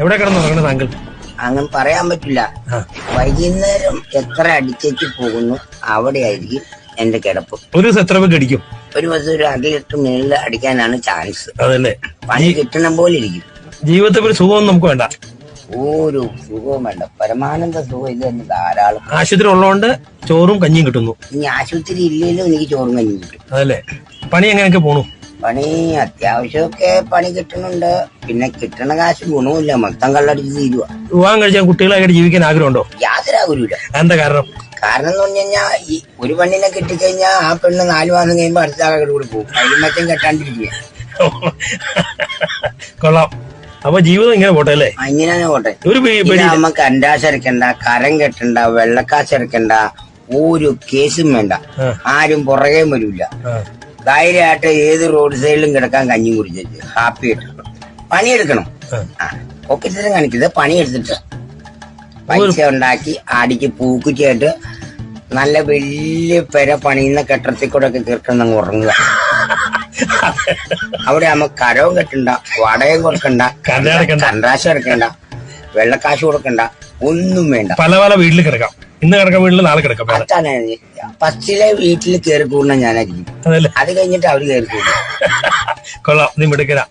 എവിടെ കിടന്നു ഉറങ്ങണ താങ്കൾ അങ്ങനെ പറയാൻ പറ്റില്ല. വൈകുന്നേരം എത്ര അടിച്ചേച്ച് പോകുന്നു അവിടെ ആയിരിക്കും എന്റെ കിടപ്പ്. ഒരു ദിവസം എത്ര പേർക്ക് അടിക്കും? ഒരു ദിവസം ഒരു അര ലിറ്റർ മേളിൽ അടിക്കാനാണ് ചാൻസ് അതല്ലേ. പണി കിട്ടണം പോലെ ഇരിക്കും. ജീവിതത്തിൽ ഒരു സുഖമൊന്നും നമുക്ക് വേണ്ട. ഒരു സുഖവും വേണ്ട. പരമാനന്ദ സുഖം ഇത് തന്നെ ധാരാളം. ആശുപത്രി ഉള്ളതുകൊണ്ട് ചോറും കഞ്ഞിയും കിട്ടുന്നു. ഇനി ആശുപത്രി ഇല്ലെങ്കിലും എനിക്ക് ചോറും കഞ്ഞിയും കിട്ടും. അതല്ലേ. പണി എങ്ങനെയൊക്കെ പോണു? പണി അത്യാവശ്യമൊക്കെ പണി കിട്ടുന്നുണ്ട് പിന്നെ കിട്ടണ കാശ് ഗുണവുമില്ല. മൊത്തം കള്ളടിച്ച് തീരുക വിവാഹം കഴിച്ചാൽ കുട്ടികളായിട്ട് ജീവിക്കാൻ ആഗ്രഹമുണ്ടോ? യാതൊരു ആഗ്രഹമില്ല എന്താ കാരണം? കാരണം എന്ന് പറഞ്ഞു കഴിഞ്ഞാൽ ഈ ഒരു പെണ്ണിനെ കിട്ടിക്കഴിഞ്ഞാൽ ആ പെണ്ണ് നാലു മാസം കഴിയുമ്പോൾ അടുത്ത ആളുകൾ കൂടി പോകും. അഴിമറ്റം കെട്ടാണ്ടിരിക്കുക. കൊള്ളാം. അപ്പൊ ജീവിതം ഇങ്ങനെ പോട്ടെ അല്ലേ? ഇങ്ങനെ പോട്ടെ. ഒരു നമുക്ക് ഇതാകുമ്പോ കരം കെട്ടണ്ട വെള്ളക്കാശരക്കണ്ട ഒരു കേസും വേണ്ട. ആരും പുറകെ വരില്ല. ധൈര്യമായിട്ട് ഏത് റോഡ് സൈഡിലും കിടക്കാൻ കഞ്ഞി കുടിച്ചിട്ട് ഹാപ്പി ആയിട്ട് പണിയെടുക്കണം. ആ. ഒക്കത്തിനും കാണിക്കരുത് പണിയെടുത്തിട്ട് പൈസ ഉണ്ടാക്കി അടിക്ക് പൂക്കുറ്റിയായിട്ട് നല്ല വലിയ പെര പണിയുന്ന കെട്ടത്തിൽ കൂടെ ഒക്കെ കീർക്കണം ഉറങ്ങുക. അവിടെ ആകുമ്പോ കരവും കെട്ടണ്ട വടയും കൊടുക്കണ്ട. കണ്ടാശം അടക്കണ്ട വെള്ളക്കാശ് കൊടുക്കണ്ട ഒന്നും വേണ്ട. പല പല വീട്ടിൽ കിടക്കാം. ഇന്ന് കിടക്കാൻ വീട്ടിൽ നാളെ കിടക്കാം. അതാണ് ഫസ്റ്റിലെ വീട്ടിൽ കയറി കൂടുന്ന ഞാനായിരിക്കും. അതല്ലേ? അത് കഴിഞ്ഞിട്ട് അവർ കയറി കൂടും. കൊള്ളാം. നീ മിടുക്കരാ.